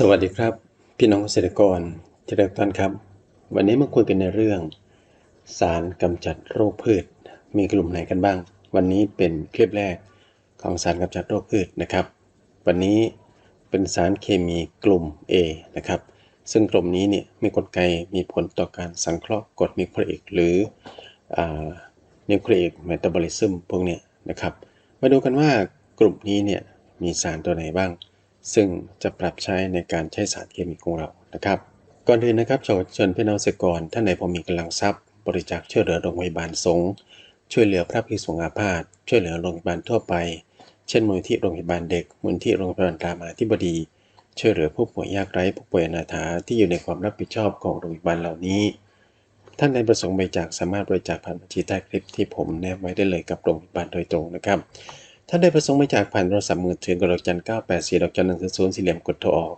สวัสดีครับ พี่น้องเกษตรกรเจริญท่านครับ วันนี้มาคุยกันในเรื่อง สารกำจัดโรคพืช มีกลุ่มไหนกันบ้าง วันนี้เป็นคลิปแรกของสารกำจัดโรคพืชนะครับ วันนี้เป็นสารเคมีกลุ่ม A นะครับ ซึ่งกลุ่มนี้เนี่ยมีกลไกมีผลต่อการสังเคราะห์กรดนิวคลีอิกหรือนิวคลีอิกเมตาบอลิซึมพวกเนี้ยนะครับ มาดูกันว่ากลุ่มนี้เนี่ยมีสารตัวไหนบ้าง ซึ่งจะปรับใช้ในการใช้สารเคมีของเรานะครับ ก่อนอื่นนะครับขอเชิญพี่น้องเกษตรกรท่านใดพอมีกำลังทรัพย์ บริจาคช่วยเหลือโรงพยาบาลสงฆ์ช่วยเหลือพระภิกษุสงฆ์อาพาธช่วยเหลือโรงพยาบาลทั่วไป เช่นมูลที่โรงพยาบาลเด็กมูลที่โรงพยาบาลรามาธิบดี ช่วยเหลือผู้ป่วยยากไร้ผู้ป่วยอนาถาที่อยู่ในความรับผิดชอบของโรงพยาบาลเหล่านี้ ท่านใดประสงค์บริจาคสามารถบริจาคผ่านบัญชีใต้คลิปที่ผมแนบไว้ได้เลยกับโรงพยาบาลโดยตรงนะครับ ท่านใดประสงค์บริจาคผ่านโทรศัพท์มือถือกดดอกจัน984ดอกจัน1 0 0สี่เหลี่ยมกดโทรออก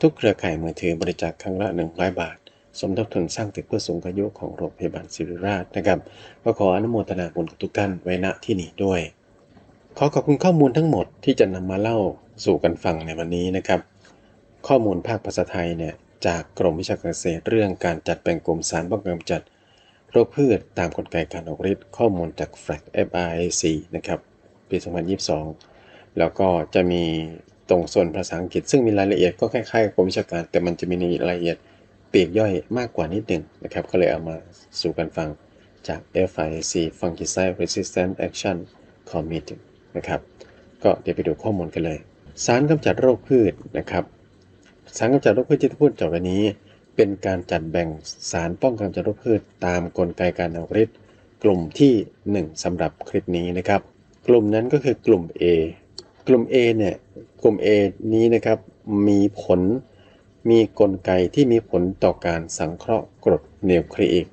ทุกเครือข่ายมือถือบริจาคครั้งละ100บาท สมทบทุนสร้างตึกเพื่อสูงอายุของโรงพยาบาลศิริราชนะครับก็ขออนุโมทนาบุญกับทุกท่านไว้ณที่นี้ด้วย ขอขอบคุณข้อมูลทั้งหมดที่จะนำมาเล่าสู่กันฟังในวันนี้นะครับ ข้อมูลภาคภาษาไทยเนี่ยจากกรมวิชาการเกษตรเรื่องการจัดแบ่งกลุ่มสารป้องกันกำจัดโรคพืชตามกลไกการออกฤทธิ์ข้อมูลจาก FRAC FRAC นะครับ ปี 2022 แล้วก็จะมีตรงส่วนภาษาอังกฤษ ซึ่งมีรายละเอียดก็คล้ายๆกับกรมวิชาการ แต่มันจะมีรายละเอียดเปลีกย่อยมากกว่านิดหนึ่งนะครับ ก็เลยเอามาสู่กันฟังจาก FIC Fungicide Resistant Action Committee นะครับ ก็เดี๋ยวไปดูข้อมูลกันเลย สารกำจัดโรคพืชนะครับ สารกำจัดโรคพืชที่จะพูดต่อไปนี้ เป็นการจัดแบ่งสารป้องกันกำจัดโรคพืช ตามกลไกการออกฤทธิ์กลุ่มที่ 1สำหรับคลิปนี้นะครับ กลุ่มนั้นก็คือกลุ่ม A กลุ่ม A เนี่ยกลุ่ม A นี้นะครับมีผลมีกลไกที่มีผลต่อการสังเคราะห์กรดนิวคลีอิก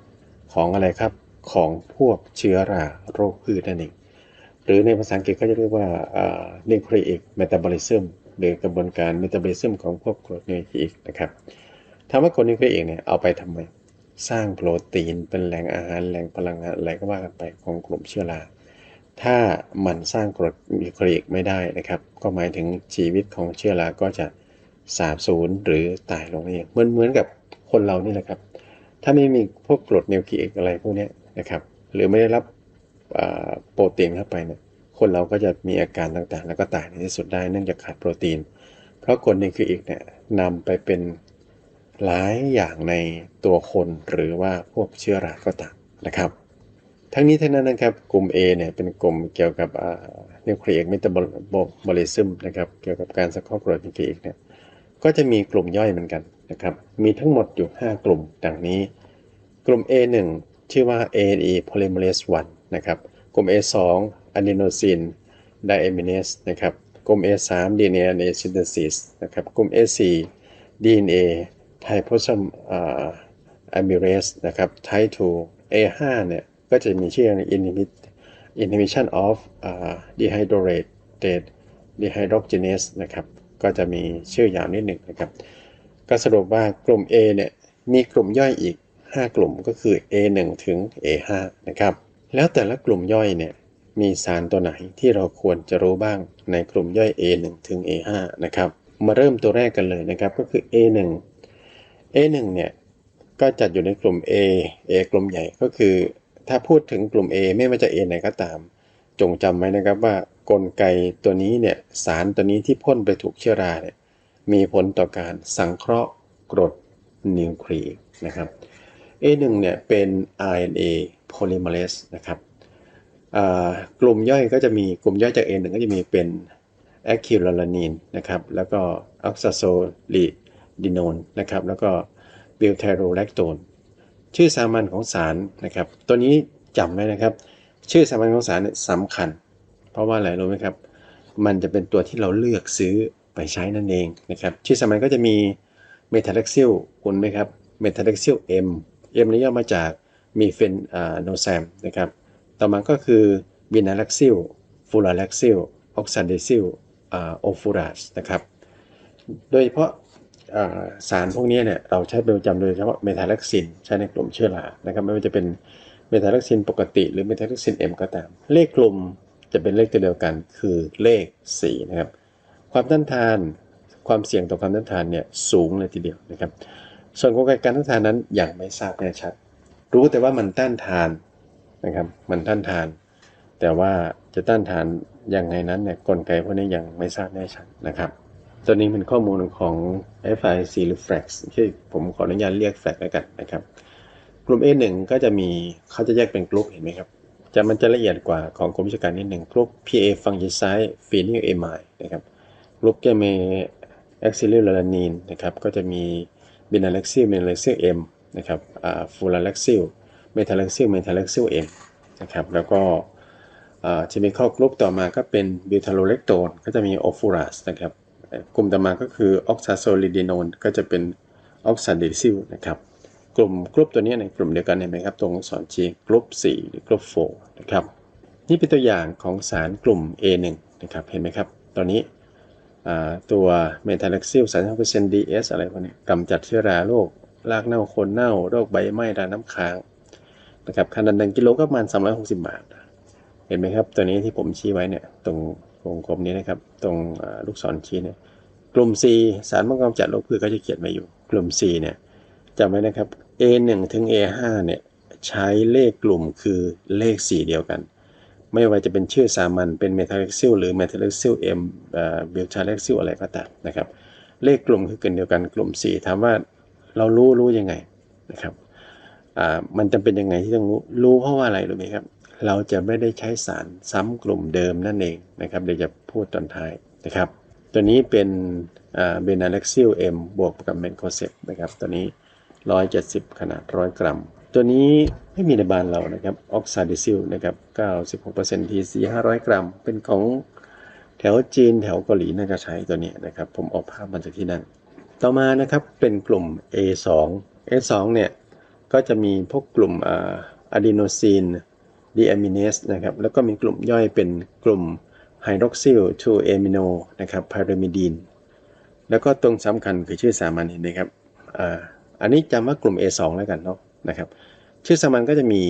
ของอะไรครับของพวกเชื้อราโรคพืชนั่นเองหรือในภาษาอังกฤษก็จะเรียกว่านิวคลีอิกเมตาบอลิซึมหรือกระบวนการเมตาบอลิซึมของพวกกรดนิวคลีอิกนะครับถามว่ากรดนิวคลีอิกเนี่ยเอาไปทำไมสร้างโปรตีนเป็นแหล่งอาหารแหล่งพลังงานอะไรก็ว่ากันไปของกลุ่มเชื้อรา ถ้ามันสร้างกรดนิวคลีอิกไม่ได้นะครับ ก็หมายถึงชีวิตของเชื้อราก็จะสาบสูญหรือตายลงเองเหมือนเหมือนกับคนเรานี่แหละครับ ถ้าไม่มีพวกกรดนิวคลีอิกอะไรพวกนี้นะครับ หรือไม่ได้รับโปรตีนเข้าไปเนี่ยคนเราก็จะมีอาการต่างๆ แล้วก็ตายในที่สุดได้เนื่องจากขาดโปรตีน เพราะกรดนิวคลีอิกเนี่ยนำไปเป็นหลายอย่างในตัวคนหรือว่าพวกเชื้อราก็ตามนะครับ ทั้งนี้ทั้งนั้นนะครับกลุ่ม A เนี่ยเป็นกลุ่มเกี่ยวกับนิวเคลีอิกเมตาบอลิซึมนะครับเกี่ยวกับการสังเคราะห์กรดนิวคลีอิกเนี่ยก็จะมีกลุ่มย่อยเหมือนกันนะครับมีทั้งหมดอยู่ 5 กลุ่มดังนี้ กลุ่ม A1 ชื่อว่า ADE polymerase 1นะครับกลุ่ม A2 adenosine diamidase นะครับกลุ่ม A3 DNA synthesis นะครับกลุ่ม A4 DNA triposome amylase นะครับ type 2 A5 เนี่ย ก็จะมีชื่อ inhibit inhibition of dehydrated dehydrogenase นะครับ ก็จะมีชื่อยาวนิดหนึ่งนะครับ ก็สรุปว่ากลุ่ม A เนี่ย มีกลุ่มย่อยอีก 5 กลุ่มก็คือ A1 ถึง A5 นะครับ แล้วแต่ละกลุ่มย่อยเนี่ย มีสารตัวไหนที่เราควรจะรู้บ้างในกลุ่มย่อย A1 ถึง A5 นะครับ มาเริ่มตัวแรกกันเลยนะครับ ก็คือ A1 A1 เนี่ย ก็จัดอยู่ในกลุ่ม A A กลุ่มใหญ่ก็คือ ถ้าพูดถึงกลุ่ม A ไม่ว่าจะ A ไหนก็ตาม จงจำไว้นะครับว่ากลไกตัวนี้เนี่ยสารตัวนี้ที่พ่นไปถูกเชื้อราเนี่ยมีผลต่อการสังเคราะห์กรดนิวคลีอิกนะครับ A1 เนี่ยเป็น RNA polymerase นะครับกลุ่มย่อยก็จะมีกลุ่มย่อยจาก A1 ก็จะมีเป็น a c r y l a l a n i n e นะครับแล้วก็ oxazolidinone นะครับแล้วก็ butyrolactone ชื่อสามัญของสารนะครับ ตัวนี้จำไว้นะครับ ชื่อสามัญของสารสำคัญ เพราะว่าอะไรรู้ไหมครับ มันจะเป็นตัวที่เราเลือกซื้อไปใช้นั่นเองนะครับ ชื่อสามัญก็จะมีเมทาเล็กซิลคุณไหมครับเมทาเล็กซิล M M นี้ย่อมาจากมีเฟนโนแซมนะครับ ต่อมาก็คือวินาเล็กซิลฟูลาเล็กซิลออกซานเดซิลโอฟูรัสนะครับ โดยเฉพาะ สารพวกนี้เนี่ยเราใช้เป็นประจำโดยเฉพาะเมทาล็กซินใช้ในกลุ่มเชื้อรานะครับไม่ว่าจะเป็นเมทาล็กซินปกติ หรือเมทาล็กซิน M ก็ตาม เลขกลุ่มจะเป็นเลขตัวเดียวกันคือเลข4นะครับความต้านทานความเสี่ยงต่อความต้านทานเนี่ยสูงเลยทีเดียวนะครับ ส่วนกลไกการต้านทานนั้นยังไม่ทราบแน่ชัด รู้แต่ว่ามันต้านทานนะครับมันต้านทาน แต่ว่าจะต้านทานยังไงนั้นเนี่ยกลไกพวกนี้ยังไม่ทราบแน่ชัดนะครับ ตัวนี้เป็นข้อมูลของ FIC หรือ FLAX ที่ผมขออนุญาตเรียก FLAX แล้วกันนะครับ กลุ่ม A1 ก็จะมีเขาจะแยกเป็นกลุ่มเห็นไหมครับ จะมันจะละเอียดกว่าของกรมวิชาการนิดหนึ่งกลุ่ม PA fungicide phenyl amide นะครับกลุ่มจะมี axillary lalanine นะครับ ก็จะมี benalaxyl benalaxyl M นะครับอ่า fulalaxyl metalaxyl metalaxyl M นะครับแล้วก็อ่าจะมีข้อกลุ่มต่อมาก็เป็น butyrolactone ก็จะมี ofurase นะครับ กลุ่มต่อมาก็คือ oxazolidinone ก็จะเป็น oxadicil นะครับกลุ่มกลุ่มตัวนี้ในกลุ่มเดียวกันเห็นไหมครับตรงสอนชี้กลุ่ม4หรือกลุ่ม4นะครับนี่เป็นตัวอย่างของสารกลุ่ม A1 นะครับเห็นไหมครับตอนนี้ตัวเมทาลักซิล35% DS อะไรพวกนี้กำจัดเชื้อราโรครากเน่าคนเน่าโรคใบไหม้ราน้ำค้างนะครับขนาดหนึ่งกิโลก็ประมาณ360 บาท เห็นไหมครับ ตัวนี้ที่ผมชี้ไว้เนี่ยตรง วงกลมนี้นะครับ ตรงลูกศรชี้เนี่ยกลุ่ม C สารป้องกันกำจัดโรคพืชก็จะเขียนไว้อยู่ กลุ่ม C เนี่ยจำไว้นะครับ A1 ถึง A5 เนี่ยใช้เลขกลุ่มคือเลข 4 เดียวกัน ไม่ว่าจะเป็นชื่อสามัญเป็นเมทาเล็กซิลหรือเมทาเล็กซิลเอ็มบิลชาเล็กซิลอะไรก็ตามนะครับ เลขกลุ่มคือกันเดียวกันกลุ่ม 4 ถามว่าเรารู้รู้ยังไงนะครับมันจำเป็นยังไงที่ต้องรู้รู้เพราะว่าอะไรรู้ไหมครับ เราจะไม่ได้ใช้สารซ้ำกลุ่มเดิมนั่นเองนะครับเดี๋ยวจะพูดตอนท้ายนะครับ ตัวนี้เป็นเบนาเล็กซิลเอ็มบวกกับเมนโคเซปนะครับตัวนี้ 170 ขนาด 100 กรัม ตัวนี้ไม่มีในบ้านเรานะครับออกซาดิซิลนะครับ96% TC 500 กรัม เป็นของแถวจีนแถวเกาหลีน่าจะใช้ตัวนี้นะครับ ผมเออกภาพมาจากที่นั่น ต่อมานะครับเป็นกลุ่ม A2 A2 เนี่ยก็จะมีพวกกลุ่มอะดีโนซีน ดีอะมิเนสนะครับแล้วก็มีกลุ่มย่อยเป็นกลุ่มไฮดรอกซิล2เอมิโนนะครับพารามิดีนแล้วก็ตรงสำคัญคือชื่อสามัญเห็นไหมครับอันนี้จำว่ากลุ่ม A2 แล้วกันเนาะนะครับ ชื่อสามัญก็จะมี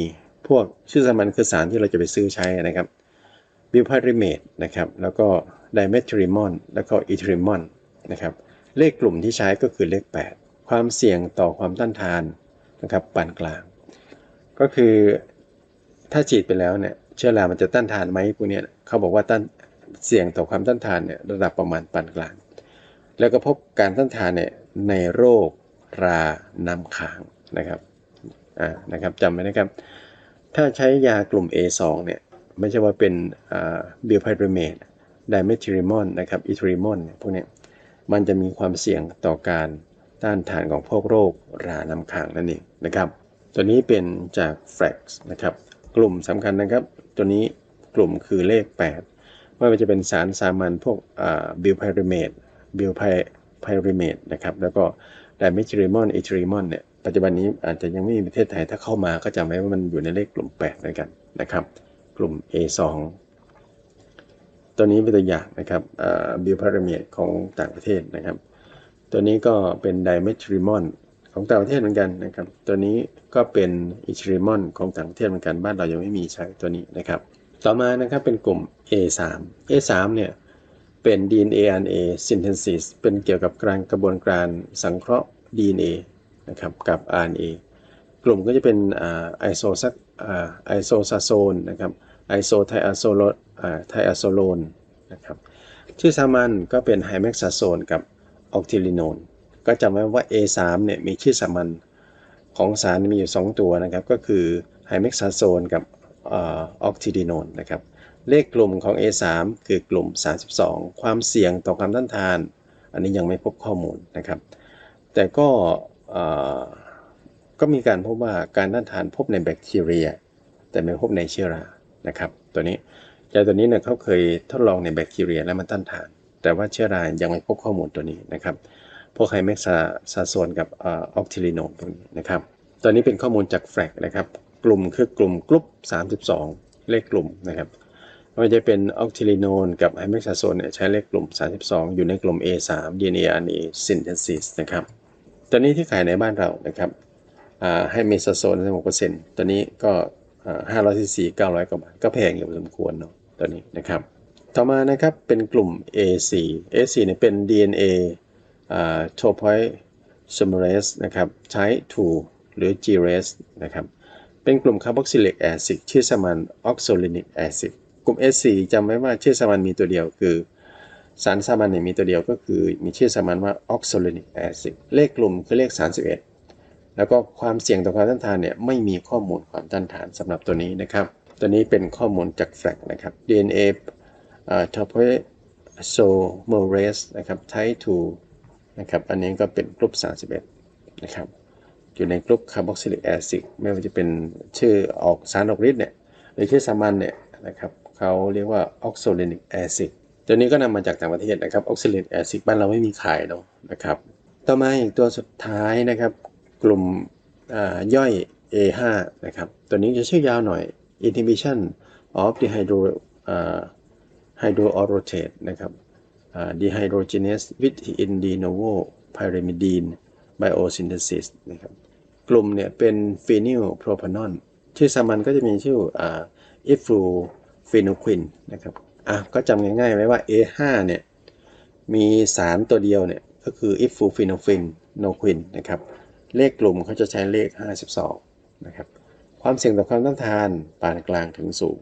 พวกชื่อสามัญคือสารที่เราจะไปซื้อใช้นะครับบิวพาริเมตนะครับแล้วก็ไดเมทริมอนแล้วก็อีทริมอนนะครับเลขกลุ่มที่ใช้ก็คือเลข 8 ความเสี่ยงต่อความต้านทานนะครับปานกลาง ก็คือ ถ้าฉีดไปแล้วเนี่ยเชื้อรามันจะต้านทานไหมพวกเนี้ยเขาบอกว่าต้านเสี่ยงต่อความต้านทานเนี่ยระดับประมาณปานกลาง แล้วก็พบการต้านทานเนี่ยในโรคราน้ำค้างนะครับอ่านะครับจำไว้นะครับ ถ้าใช้ยากลุ่ม A2 เนี่ยไม่ใช่ว่าเป็นอ่าบิวไพรเมตไดเมทริมอนนะครับอิทริมอนพวกเนี้ยมันจะมีความเสี่ยงต่อการต้านทานของพวกโรคราน้ำค้างนั่นเองนะครับ ตัวนี้เป็นจาก Flex นะครับ กลุ่มสำคัญนะครับ ตัวนี้กลุ่มคือเลข 8 ไม่ว่าจะเป็นสารสามัญพวกบิวไพรเมตบิวไพรเมตนะครับ แล้วก็ไดเมทริมอนอิทริมอนเนี่ยปัจจุบันนี้อาจจะยังไม่มีประเทศไทยถ้าเข้ามาก็จำไว้ว่ามันอยู่ในเลขกลุ่ม8ด้วยกันนะครับ กลุ่ม A2 ตัวนี้เป็นตัวอย่างนะครับบิวพาราเมตของต่างประเทศนะครับ ตัวนี้ก็เป็นไดเมทริมอน ของต่างประเทศเหมือนกันนะครับ ตัวนี้ก็เป็นอิทริมอนของต่างประเทศเหมือนกันบ้านเรายังไม่มีใช้ตัวนี้นะครับ ต่อมานะครับเป็นกลุ่ม A3 A3 เนี่ยเป็น DNA RNA synthesis เป็นเกี่ยวกับการกระบวนการสังเคราะห์ DNA นะครับกับ RNA กลุ่มก็จะเป็นไอโซซักไอโซซาโซนนะครับไอโซไทอะโซโลไทอะโซโลนนะครับ ชื่อสามัญก็เป็นไฮเม็กซาโซนกับออกทิลิโนน ก็จำไว้ว่า A3 เนี่ยมีชื่อสามัญของสารมีอยู่ 2 ตัวนะครับ ก็คือไฮเม็กซาโซนกับออกทิลิโนนนะครับ เลขกลุ่มของ A3 คือกลุ่ม 32 ความเสี่ยงต่อความต้านทาน อันนี้ยังไม่พบข้อมูลนะครับ แต่ก็ก็มีการพบว่าการต้านทานพบในแบคทีเรีย แต่ไม่พบในเชื้อรานะครับ ตัวนี้ยาตัวนี้เนี่ยเขาเคยทดลองในแบคทีเรียแล้วมันต้านทาน แต่ว่าเชื้อรายังไม่พบข้อมูลตัวนี้นะครับ พวกไฮเม็กซาซาโซนกับออกทิลิโนนพวกนี้นะครับ ตัวนี้เป็นข้อมูลจากแฟลกนะครับ กลุ่มคือกลุ่มกลุ่ม32 เลขกลุ่มนะครับไม่ว่าจะเป็นออกทิลิโนนกับไฮเม็กซาโซนเนี่ยใช้เลขกลุ่ม 32 อยู่ในกลุ่ม A3 DNA RNA synthesis นะครับ ตัวนี้ที่ขายในบ้านเรานะครับให้เมซาโซน16%ตัวนี้ก็500ซีซี900 กว่าบาท ก็แพงอยู่สมควรเนาะตัวนี้นะครับ ต่อมานะครับเป็นกลุ่ม A4 A4 เนี่ยเป็น DNA โทโพอยซูมเรสนะครับใช้ 2 หรือ g r a s นะครับเป็นกลุ่มคาร์บอกซิลิกแอซิดชื่อสมานออกโซลินิกแอซิดกลุ่ม S4 จำไว้ว่าชื่อสมานมีตัวเดียวคือ สารสมัญเนี่ยมีตัวเดียวก็คือมีชื่อสมัญว่าออกโซลินิกแอซิดเลขกลุ่มคือเลข 31 แล้วก็ความเสี่ยงต่อความต้านทานเนี่ยไม่มีข้อมูลความต้านทานสำหรับตัวนี้นะครับ ตัวนี้เป็นข้อมูลจากแฟกนะครับ DNA อ่า t o p o s o m e r a s e นะครับ type 2 นะครับ อันนี้ก็เป็นกลุ่ม31 นะครับ อยู่ในกลุ่มคาร์บอกซิลิกแอซิดไม่ว่าจะเป็นชื่อออกสารออกฤทธิ์เนี่ยหรือชื่อสามัญเนี่ยนะครับเขาเรียกว่าออกโซเลนิกแอซิดตัวนี้ก็นำมาจากต่างประเทศนะครับออกซิลิกแอซิดบ้านเราไม่มีขายเนาะนะครับ ต่อมาอีกตัวสุดท้ายนะครับ กลุ่มย่อย A5 นะครับ ตัวนี้จะชื่อยาวหน่อย inhibition of dehydro hydroorate นะครับ dehydrogenase within de novo pyrimidine biosynthesis นะครับกลุ่มเนี่ยเป็น phenyl propanol ชื่อสามัญก็จะมีชื่อ i f l u p h e n o q u i n นะครับอะก็จำง่ายๆไว้ว่า A5 เนี่ยมีสารตัวเดียวเนี่ยก็คือ i f l u p h e n o q u i n n o q u i n นะครับเลขกลุ่มเขาจะใช้เลข 52นะครับความเสี่ยงต่อความต้านทานปานกลางถึงสูง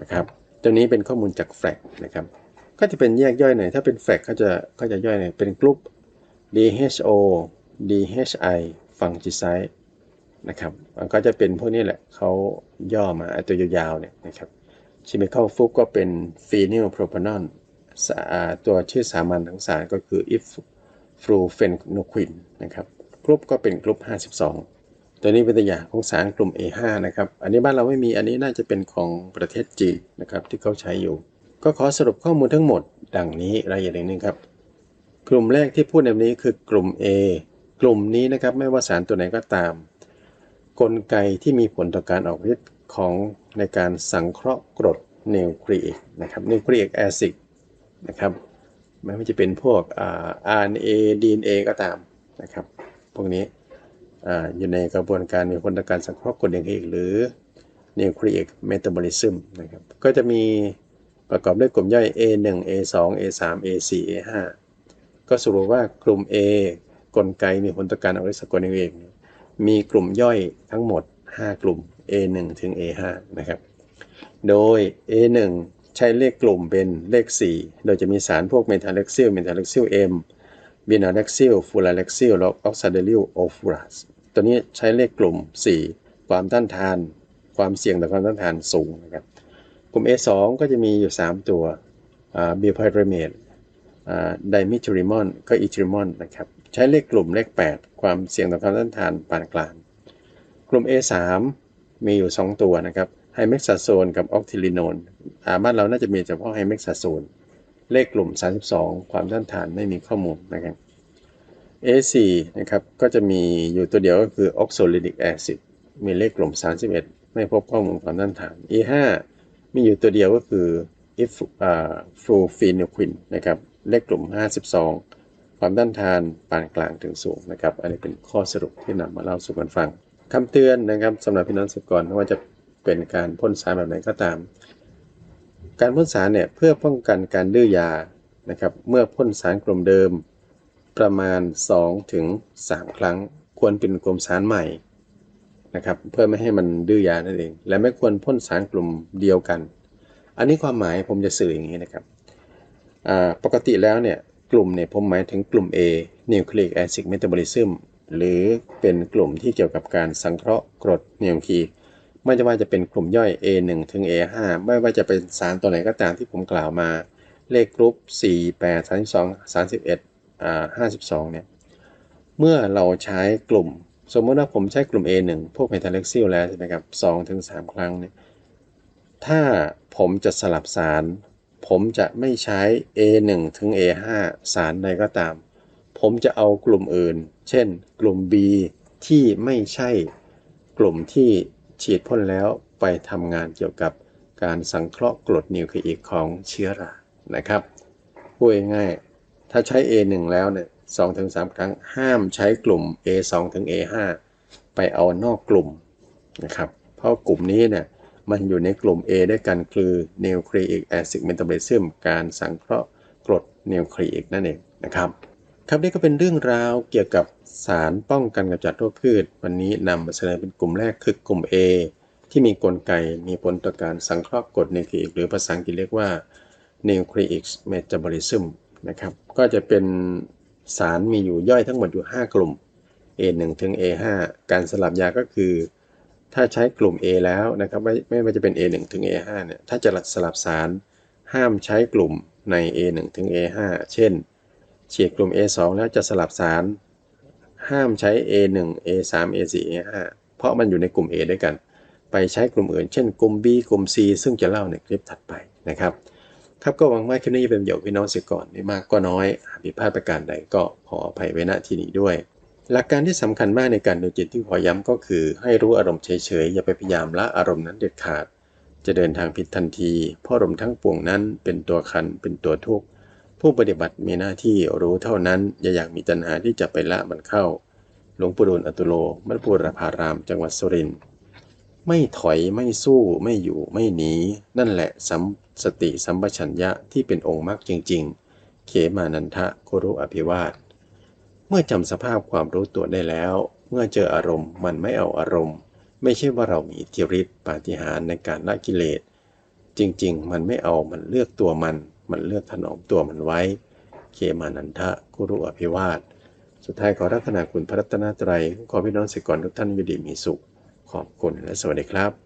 นะครับตัวนี้เป็นข้อมูลจากแฟลกนะครับ ก็จะเป็นแยกย่อยหน่อยถ้าเป็นแฟลกเขาจะก็จะย่อยหน่อยเป็นกลุ่ม DHO DHI fungicide นะครับมันก็จะเป็นพวกนี้แหละเขาย่อมาตัวยาวๆเนี่ยนะครับชิมิคอลฟุกก็เป็นฟีนิลโพรพานอนตัวชื่อสามัญของสารก็คือ if f l u f e n o q u i n นะครับกลุ่มก็เป็นกลุ่ม52 ตัวนี้เป็นตัวอย่างของสารกลุ่ม A5 นะครับ อันนี้บ้านเราไม่มีอันนี้น่าจะเป็นของประเทศจีนนะครับที่เขาใช้อยู่ ก็ขอสรุปข้อมูลทั้งหมด ดังนี้รายละเอียดหนึ่งครับ กลุ่มแรกที่พูดในนี้คือกลุ่ม A กลุ่มนี้นะครับไม่ว่าสารตัวไหนก็ตาม กลไกที่มีผลต่อการออกฤทธิ์ของในการสังเคราะห์กรดนิวคลีอิกนะครับนิวคลีอิกแอซิดนะครับไม่ว่าจะเป็นพวกอ่า RNA DNA ก็ตามนะครับ พวกนี้ออยู่ในกระบวนการมีผลต่อการสังเคราะห์กรดนิวคลีอิกหรือนิวคลีอิกเมตาบอลิซึมนะครับก็จะมี ประกอบด้วยกลุ่มย่อย A1 A2 A3 A4 A5 ก็สรุปว่ากลุ่ม A กลไกมีผลต่อการออกฤทธิ์กรดนิวคลีอิกมีกลุ่มย่อยทั้งหมด 5 กลุ่ม A1 ถึง A5 นะครับ โดย A1 ใช้เลขกลุ่มเป็นเลข 4 โดยจะมีสารพวกเมทาเล็กซิลเมทาเล็กซิล M บินาเล็กซิลฟูลาเล็กซิลและออกซาเดลิลโอฟูรัสตัวนี้ใช้เลขกลุ่ม 4 ความต้านทาน ความเสี่ยงต่อความต้านทานสูงนะครับ ลุ่ม A2 ก็จะมีอยู่ 3 ตัวบิวไพรเมดไดมิทริมอนก็อิทริมอนนะครับ ใช้เลขกลุ่มเลข 8 ความเสี่ยงต่อการต้านทานปานกลาง กลุ่ม A3 มีอยู่ 2 ตัวนะครับไฮเม็กซาโซนกับออกทิลิโนนอาบ้านเราน่าจะมีเฉพาะไฮเม็กซาโซนเลขกลุ่ม 32 ความต้านทานไม่มีข้อมูลนะครับ A4 นะครับ ก็จะมีอยู่ตัวเดียวก็คือออกโซลินิกแอซิดมีเลขกลุ่ม 31 ไม่พบข้อมูลความต้านทาน E5 มีอยู่ตัวเดียวก็คืออิฟฟลูฟีนควินนะครับเลขกลุ่ม 52 ความต้านทานปานกลางถึงสูงนะครับ อันนี้เป็นข้อสรุปที่นำมาเล่าสู่กันฟังคำเตือนนะครับสำหรับพี่น้องสุกรไม่ว่าจะเป็นการพ่นสารแบบไหนก็ตาม การพ่นสารเนี่ยเพื่อป้องกันการดื้อยานะครับ เมื่อพ่นสารกลุ่มเดิมประมาณ2ถึง3ครั้ง ควรเป็นกลุ่มสารใหม่ นะครับเพื่อไม่ให้มันดื้อยานั่นเอง และไม่ควรพ่นสารกลุ่มเดียวกัน อันนี้ความหมายผมจะสื่ออย่างนี้นะครับปกติแล้วเนี่ยกลุ่มเนี่ยผมหมายถึงกลุ่ม A Nucleic Acid Metabolism หรือเป็นกลุ่มที่เกี่ยวกับการสังเคราะห์กรดนิวคลีไม่ว่าจะเป็นกลุ่มย่อย A1 ถึง A5 ไม่ว่าจะเป็นสารตัวไหนก็ตามที่ผมกล่าวมา เลขกรุ๊ป 4 8 32 31อ่า52เนี่ยเมื่อเราใช้กลุ่ม สมมติว่าผมใช้กลุ่ม A1 พวกเมทัลเล็กซิลแล้วใช่ไหมครับ2ถึง3ครั้งเนี่ย ถ้าผมจะสลับสาร ผมจะไม่ใช้ A1 ถึง A5 สารใดก็ตาม ผมจะเอากลุ่มอื่น เช่น กลุ่ม B ที่ไม่ใช่กลุ่มที่ฉีดพ่นแล้วไปทำงานเกี่ยวกับการสังเคราะห์กรดนิวคลีอิกของเชื้อรา นะครับพูดง่ายๆถ้าใช้ A1 แล้วเนี่ย สองถึงสามครั้ง ห้ามใช้กลุ่ม A2 ถึง A5 ไปเอานอกกลุ่มนะครับ เพราะกลุ่มนี้เนี่ยมันอยู่ในกลุ่ม A ด้วยกันคือ Nucleic Acid Metabolism การสังเคราะห์กรดนิวคลีอิกนั่นเองนะครับ ครับนี่ก็เป็นเรื่องราวเกี่ยวกับสารป้องกันกำจัดโรคพืช วันนี้นำมาเสนอเป็นกลุ่มแรกคือกลุ่ม A ที่มีกลไกมีผลต่อการสังเคราะห์กรดนิวคลีอิกหรือภาษาอังกฤษเรียกว่า nucleic metabolism นะครับ ก็จะเป็น สารมีอยู่ย่อยทั้งหมดอยู่ 5 กลุ่ม A1 ถึง A5 การสลับยาก็คือ ถ้าใช้กลุ่ม A แล้วนะครับไม่ไม่ว่าจะเป็น A1 ถึง A5 เนี่ยถ้าจะสลับสารห้ามใช้กลุ่มใน A1 ถึง A5 เช่น ฉีดกลุ่ม A2 แล้วจะสลับสาร ห้ามใช้ A1 A3 A4 A5 เพราะมันอยู่ในกลุ่ม A ด้วยกัน ไปใช้กลุ่มอื่น เช่น กลุ่ม B กลุ่ม C ซึ่งจะเล่าในคลิปถัดไปนะครับ ครับก็หวังว่าคลิปนี้จะเป็นประโยชน์พี่น้องเสียก่อนไม่มากก็น้อยหากผิดพลาดประการใดก็ขออภัยไว้ณที่นี้ด้วย หลักการที่สำคัญมากในการดูจิตที่ขอย้ำก็คือ ให้รู้อารมณ์เฉยๆอย่าไปพยายามละอารมณ์นั้นเด็ดขาด จะเดินทางผิดทันที เพราะอารมณ์ทั้งปวงนั้นเป็นตัวคันเป็นตัวทุกข์ผู้ปฏิบัติมีหน้าที่รู้เท่านั้น อย่าอยากมีตัณหาที่จะไปละมันเข้า หลวงปู่ดูลอตุโลมัดปูรพาราม จังหวัดสุรินทร์ ไม่ถอยไม่สู้ไม่อยู่ไม่หนี นั่นแหละสัมสติสัมปชัญญะที่เป็นองค์มรรคจริง ๆ เขมานันทะโครุอภิวาท เมื่อจำสภาพความรู้ตัวได้แล้ว เมื่อเจออารมณ์มันไม่เอาอารมณ์ ไม่ใช่ว่าเรามีอิทธิฤทธิ์ปาฏิหาริย์ในการละกิเลส จริง ๆ มันไม่เอามันเลือกตัวมัน มันเลือกถนอมตัวมันไว้เคมานันทะกุรุอภิวาท สุดท้ายขอรัตนาคุณพระรัตนตรัยขอพี่น้องสิกรทุกท่านอยู่ดีมีสุข ขอบคุณและสวัสดีครับ